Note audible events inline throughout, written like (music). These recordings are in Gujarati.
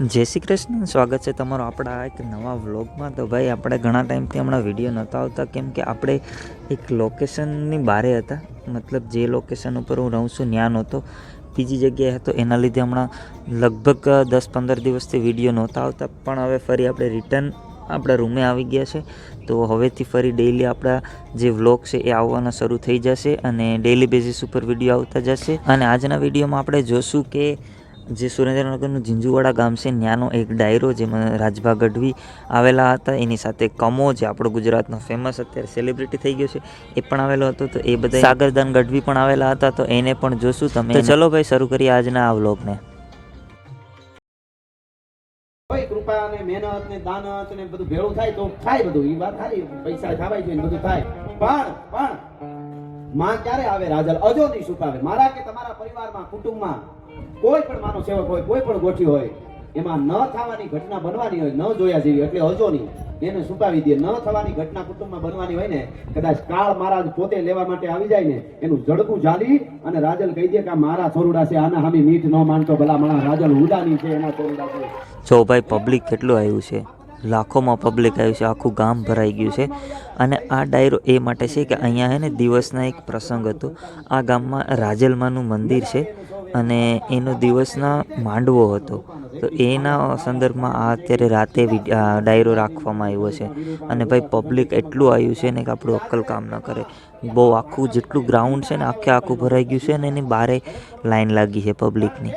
જય શ્રી કૃષ્ણ. સ્વાગત છે તમારું આપણા એક નવા વ્લોગમાં. તો ભાઈ, આપણે ઘણા ટાઈમથી હમણાં વીડિયો નહોતા આવતા, કેમ કે આપણે એક લોકેશનની બારે હતા. મતલબ જે લોકેશન ઉપર હું રહું છું, ત્યાં નહોતો. બીજી જગ્યાએ હતો, એના લીધે હમણાં લગભગ દસ પંદર દિવસથી વીડિયો નહોતા આવતા. પણ હવે ફરી આપણે રિટર્ન આપણા રૂમે આવી ગયા છે. તો હવેથી ફરી ડેઈલી આપણા જે વ્લોગ છે, એ આવવાના શરૂ થઈ જશે અને ડેઈલી બેઝિસ ઉપર વીડિયો આવતા જશે. અને આજના વિડીયોમાં આપણે જોશું કે જે સુરેન્દ્રનગરનું ઝીંઝુવાડા ગામ છે ત્યાંનો એક ડાયરો જેમાં રાજભા ગઢવી આવેલા હતા. એની સાથે કમો જે આપણો ગુજરાતનો ફેમસ અત્યારે સેલિબ્રિટી થઈ ગયો છે એ પણ આવેલો હતો. તો એ બધા સાગરદાન ગઢવી પણ આવેલા હતા. તો એને પણ જોશું તમે. ચલો ભાઈ શરૂ કરીએ આજના આ વ્લોગને. કૃપા ને મહેનત ને દાનત ને બધું ભેળું થાય તો થાય બધું. એ વાત સારી. પૈસા ખાવાય છે બધું થાય. પણ પણ માં ક્યારે આવે રાજલ અજો નહીં છુપાવે મારા કે તમારા પરિવારમાં કુટુંબમાં કોઈ પણ માનો સેવક હોય, કોઈ પણ ગોઠી હોય, એમાં ન થવાની ઘટના બનવાની હોય, ન જોયા જેવી એટલે હજો નહીં. એને છુપાવી દે. ન થવાની ઘટના કુટુંબમાં બનવાની હોય ને, કદાચ કાળ મહારાજ પોતે લેવા માટે આવી જાય ને, એનું જડકું જાલી અને રાજલ કહી દે કે મારા છોરુડા છે, આના હામી મીઠ ન માનતો ભલા માણસ. રાજલ હુડાની છે, એના છોરુડા છે. જો ભાઈ પબ્લિક કેટલું આવ્યું છે? લાખોમાં પબ્લિક આવ્યું છે, આખું ગામ ભરાઈ ગયું છે. અને આ ડાયરો એ માટે છે કે અહીંયા હે ને દિવસના એક પ્રસંગ હતો. આ ગામમાં રાજલમાનું મંદિર છે અને એનો દિવસના માંડવો હતો. તો એના સંદર્ભમાં આ અત્યારે રાતે ડાયરો રાખવામાં આવ્યો છે. અને ભાઈ પબ્લિક એટલું આવ્યું છે ને કે આપણું અક્કલ કામ ન કરે. બહુ આખું જેટલું ગ્રાઉન્ડ છે ને આખે આખું ભરાઈ ગયું છે ને એની બારે લાઈન લાગી છે પબ્લિકની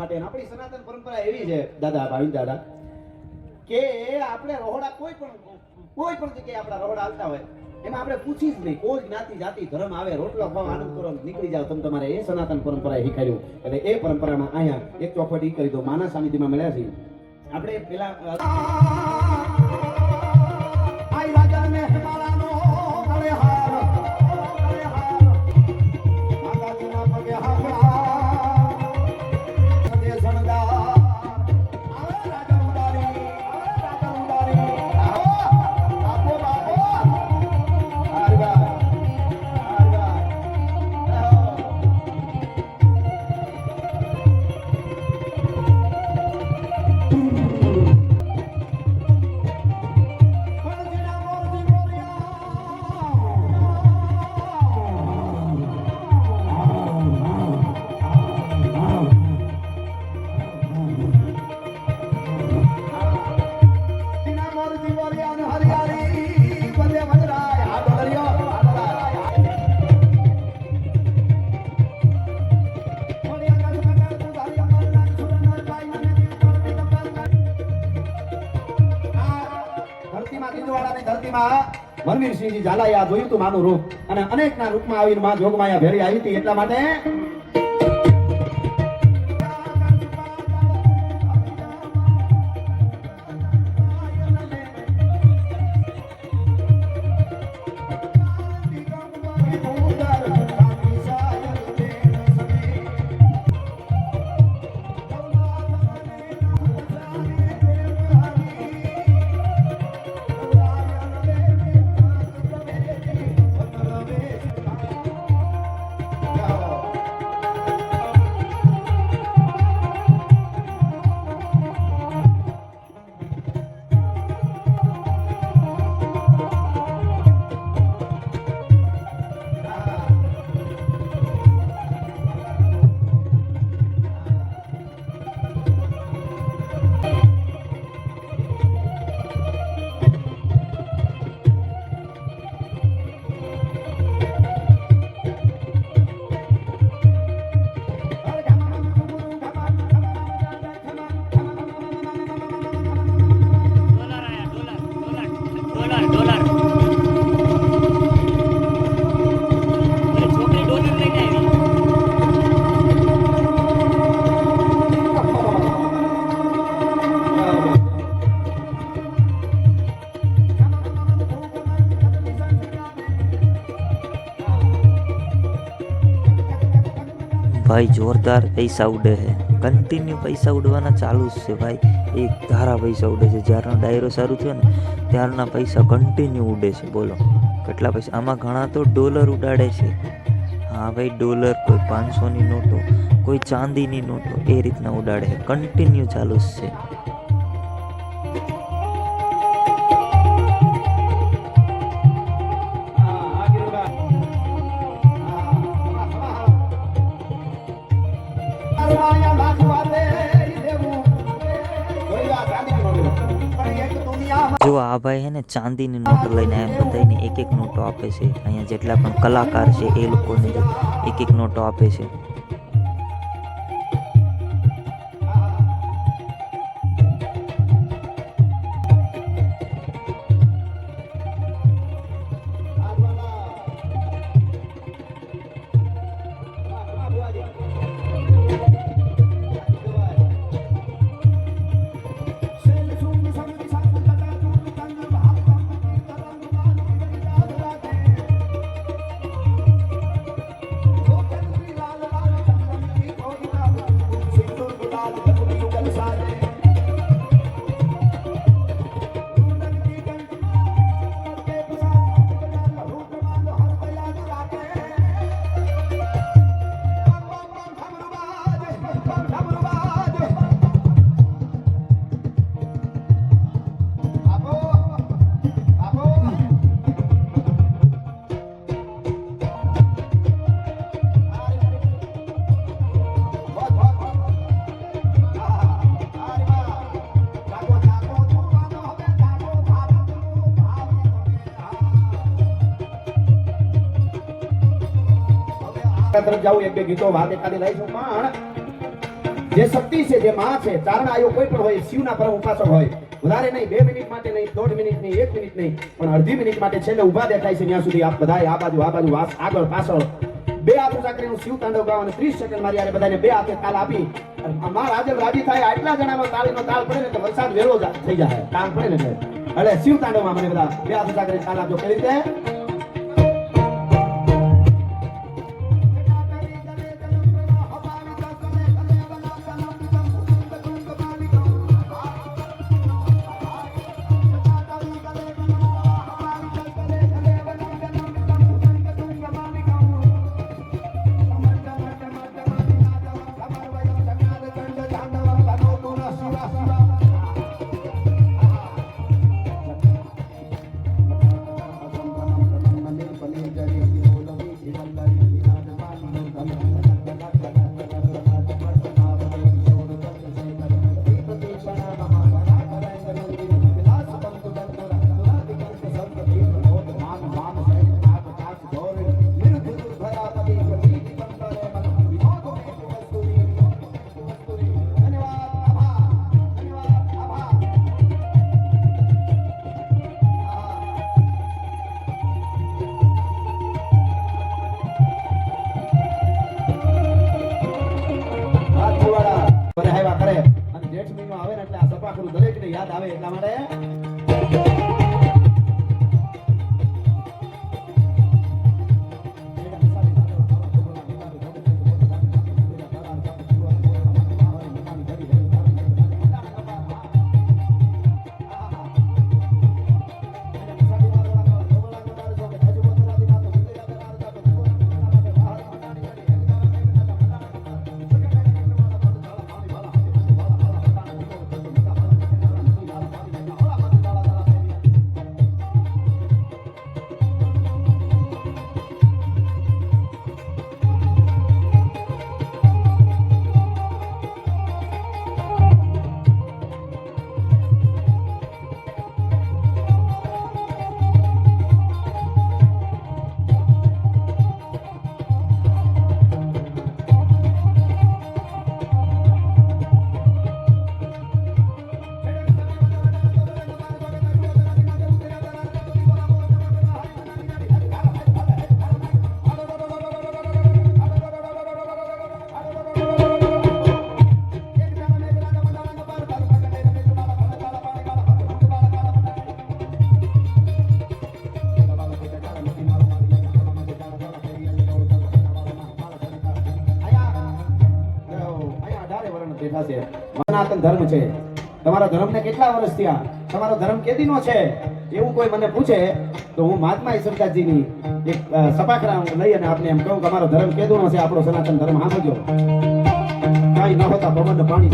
માટે આપણી સનાતન પરંપરા એવી છે, દાદા ભાવિન દાદા. કે આપણે રોહડા કોઈ પણ કોઈ પણ જગ્યાએ આપણા રોહડા હાલતા હોય, એમાં આપણે પૂછી જ નહીં. કોઈ જ્ઞાતિ, જાતિ, ધર્મ આવે, રોટલો ખાવ આનંદ કરો, નીકળી જાવ તમે તમારે એ સનાતન પરંપરાએ શીખાયું એટલે એ પરંપરામાં અહીંયા એક ચોખવટ કરી દો. માના સાનિધ્યમાં મળ્યા છે આપણે પેલા ધરતીમાં મનવીરસિંહજી ઝાલાએ આ જોયું તું માનું રૂપ. અને અનેકના રૂપમાં આવીને માં જોગમાયા ભેરી આવી હતી એટલા માટે ભાઈ જોરદાર પૈસા ઉડે છે. કન્ટિન્યુ પૈસા ઉડવાના ચાલુ જ છે ભાઈ. એક ધારા પૈસા ઉડે છે. જ્યારનો ડાયરો સારું થયો ને, ત્યારના પૈસા કન્ટિન્યુ ઉડે છે. બોલો, કેટલા પૈસા? આમાં ઘણા તો ડોલર ઉડાડે છે. હા ભાઈ, ડોલર કોઈ પાંચસોની નોટો, કોઈ ચાંદીની નોટો એ રીતના ઉડાડે કન્ટિન્યુ ચાલુ જ છે. જો આ ભાઈ હે ને ચાંદીની નોટ લઈને એમ બધાને એક એક નોટો આપે છે. અહીંયા જેટલા પણ કલાકાર છે એ લોકોને એક એક નોટો આપે છે. તરફ જાઉં એક બે ગીતો વાત એકાદી જાઉં. પણ જે શક્તિ છે, જે માં છે ચારણ આયો કોઈ પણ હોય, શિવના પરમ ઉપાસક હોય, વધારે નહીં, બે મિનિટ માટે નહીં, દોઢ મિનિટ નહીં, એક મિનિટ નહીં, પણ અડધી મિનિટ માટે છેલ્લે ઊભા દેખાય છે, ત્યાં સુધી આપ બધા આ બાજુ આ બાજુ આગળ, પાછળ. બે હાથ ઊંચા કરીને શિવ તાંડવ ગાવ અને 30 સેકન્ડ મારી યારે બધાને બે હાથે તાલ આપી. મારા આજે રાજી થાય, આટલા જણામાં તાળીનો તાલ પડે ને તો વરસાદ વેલો થઈ જાય કામ પડે ને એટલે શિવ તાંડવમાં મને બધા બે હાથ ઊંચા કરીને તાલ આપજો. કેવી રીતે? આવે એટલા માટે ધર્મ છે. તમારા ધર્મને કેટલા વર્ષ થયા? તમારો ધર્મ કેદીનો છે? એવું કોઈ મને પૂછે, તો હું મહાત્મા ઈશ્વરદાસજીની એક સપાખરા લઈ અને આપને એમ કહું કે અમારો ધર્મ કેદીનો છે, આપણો સનાતન ધર્મ સાંભળજો. માઈ ન હોતા પવન પાણી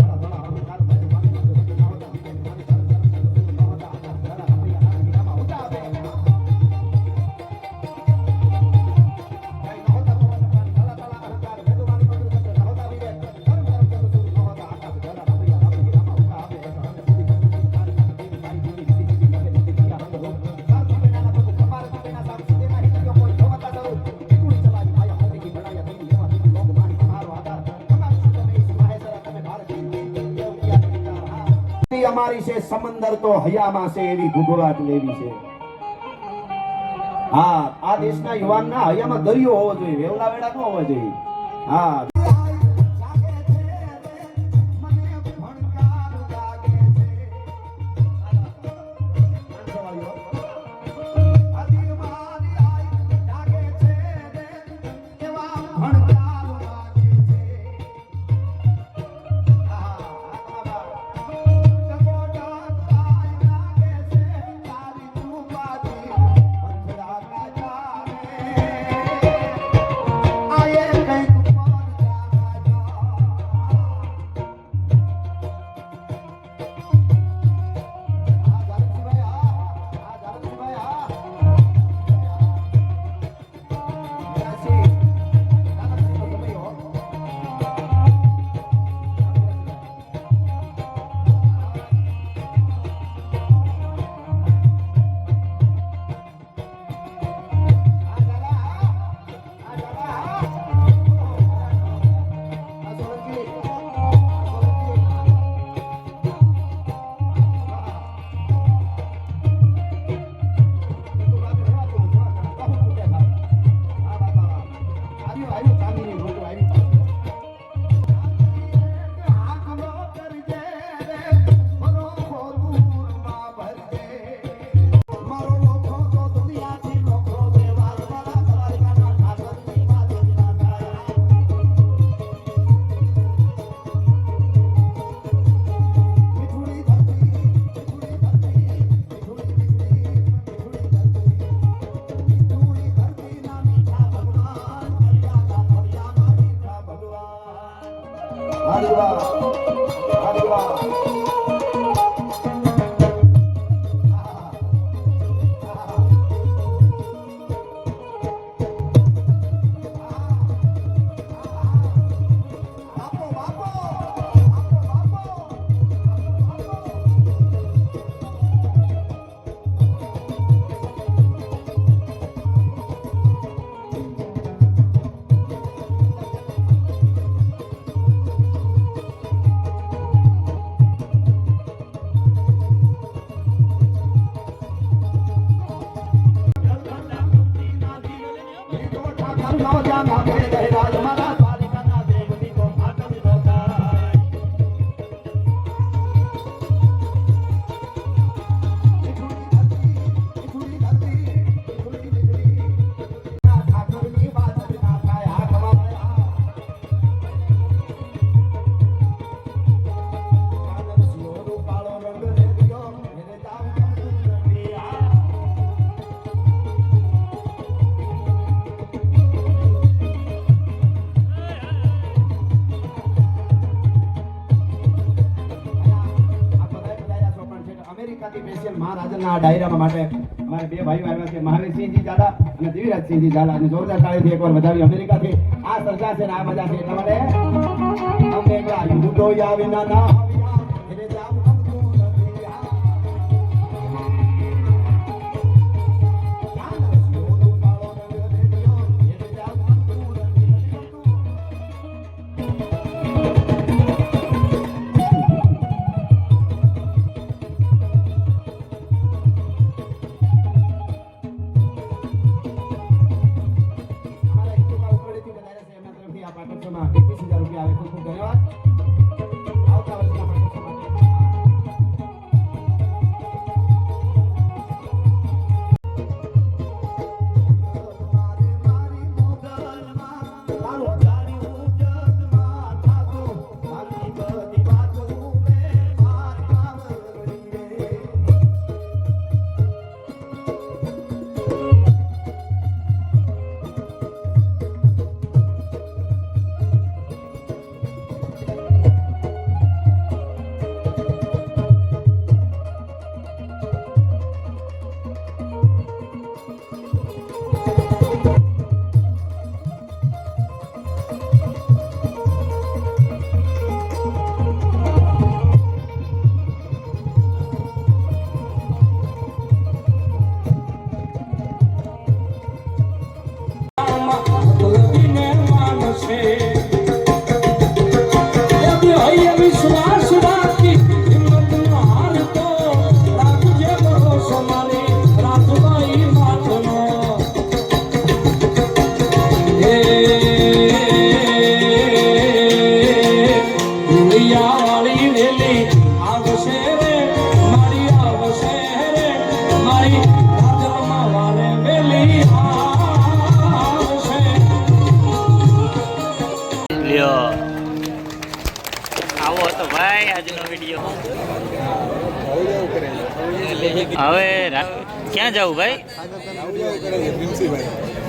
અમારી છે સમંદર તો હયામાં છે એવી ઘૂઘવાટ લેવી છે. હા, આ દેશના યુવાનના હયામાં દરિયો હોવો જોઈએ, વેવલા વેડા ન હોવા જોઈએ. હા. અમેરિકાથી મહારાજાના આ ડાયરામાં માટે અમારે બે ભાઈઓ આવ્યા છે, મહાવીરસિંહજી દાદા અને દિવ્યરાજસિંહજી દાદા અને જોરદાર તાળીથી એકવાર વધાવી અમેરિકાથી. આ સર્જા છે ને આ મજા છે. માટે અમને એકલા યુદ્ધો આવીના ના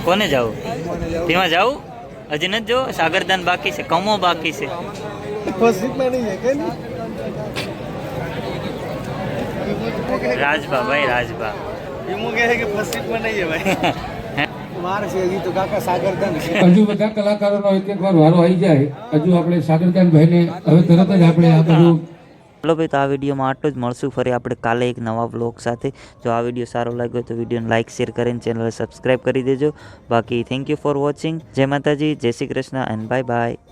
કોને જાવ તેમાં જાવ હજી નથી જો સાગરદાન બાકી છે કમો બાકી છે. રાજભા ભાઈ રાજભા. (laughs) હજુ બધા કલાકારોનો એક એક વાર વારો આવી જાય. હજુ આપણે સાગરદાન ભાઈને હવે તરત જ આપણે આ બધું ચલો ભાઈ તો આ વિડીયોમાં આટલું જ. મળશું ફરી આપણે કાલે એક નવા બ્લોગ સાથે. જો આ વીડિયો સારો લાગ્યો તો વિડીયોને લાઇક શેર કરીને ચેનલ સબસ્ક્રાઈબ કરી દેજો. બાકી થેન્ક યુ ફોર વોચિંગ જય માતાજી, જય Shri Krishna and bye bye